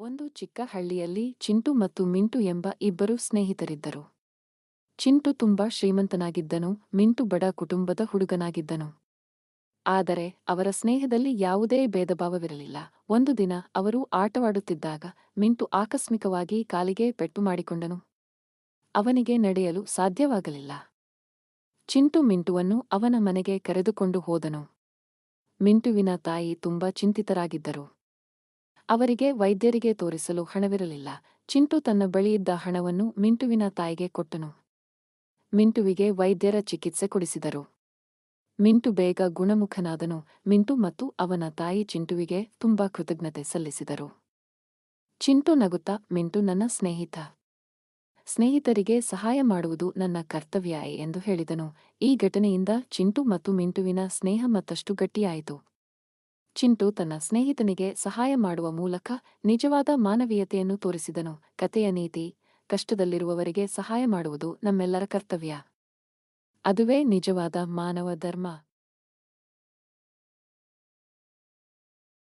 ಒಂದು ಚಿಕ್ಕ ಹಳ್ಳಿಯಲ್ಲಿ ಚಿಂಟು ಮತ್ತು ಮಿಂಟು ಎಂಬ ಇಬ್ಬರು ಸ್ನೇಹಿತರಿದ್ದರು. ಚಿಂಟು ತುಂಬಾ ಶ್ರೀಮಂತನಾಗಿದ್ದನು, ಮಿಂಟು ಬಡ ಕುಟುಂಬದ ಹುಡುಗನಾಗಿದ್ದನು. ಆದರೆ ಅವರ ಸ್ನೇಹದಲ್ಲಿ ಯಾವುದೇ ಭೇದಭಾವವಿರಲಿಲ್ಲ. ಒಂದು ದಿನ ಅವರು ಆಟವಾಡುತ್ತಿದ್ದಾಗ ಮಿಂಟು ಆಕಸ್ಮಿಕವಾಗಿ ಕಾಲಿಗೆ ಪೆಟ್ಟು ಮಾಡಿಕೊಂಡನು. ಅವನಿಗೆ ನಡೆಯಲು ಸಾಧ್ಯವಾಗಲಿಲ್ಲ. ಚಿಂಟು ಮಿಂಟುವನ್ನು ಅವನ ಮನೆಗೆ ಕರೆದುಕೊಂಡು ಹೋದನು. ಮಿಂಟುವಿನ ತಾಯಿ ತುಂಬಾ ಚಿಂತಿತರಾಗಿದ್ದರು. ಅವರಿಗೆ ವೈದ್ಯರಿಗೆ ತೋರಿಸಲು ಹಣವಿರಲಿಲ್ಲ. ಚಿಂಟು ತನ್ನ ಬಳಿಯಿದ್ದ ಹಣವನ್ನು ಮಿಂಟುವಿನ ತಾಯಿಗೆ ಕೊಟ್ಟನು. ಮಿಂಟುವಿಗೆ ವೈದ್ಯರ ಚಿಕಿತ್ಸೆ ಕೊಡಿಸಿದರು. ಮಿಂಟು ಬೇಗ ಗುಣಮುಖನಾದನು. ಮಿಂಟು ಮತ್ತು ಅವನ ತಾಯಿ ಚಿಂಟುವಿಗೆ ತುಂಬಾ ಕೃತಜ್ಞತೆ ಸಲ್ಲಿಸಿದರು. ಚಿಂಟು ನಗುತ್ತಾ, ಮಿಂಟು, ನನ್ನ ಸ್ನೇಹಿತ. ಸ್ನೇಹಿತರಿಗೆ ಸಹಾಯ ಮಾಡುವುದು ನನ್ನ ಕರ್ತವ್ಯ ಎಂದು ಹೇಳಿದನು. ಈ ಘಟನೆಯಿಂದ ಚಿಂಟು ಮತ್ತು ಮಿಂಟುವಿನ ಸ್ನೇಹ ಮತ್ತಷ್ಟು ಗಟ್ಟಿಯಾಯಿತು. ಚಿಂಟು ತನ್ನ ಸ್ನೇಹಿತನಿಗೆ ಸಹಾಯ ಮಾಡುವ ಮೂಲಕ ನಿಜವಾದ ಮಾನವೀಯತೆಯನ್ನು ತೋರಿಸಿದನು. ಕತೆಯ ನೀತಿ, ಕಷ್ಟದಲ್ಲಿರುವವರಿಗೆ ಸಹಾಯ ಮಾಡುವುದು ನಮ್ಮೆಲ್ಲರ ಕರ್ತವ್ಯ. ಅದುವೇ ನಿಜವಾದ ಮಾನವ ಧರ್ಮ.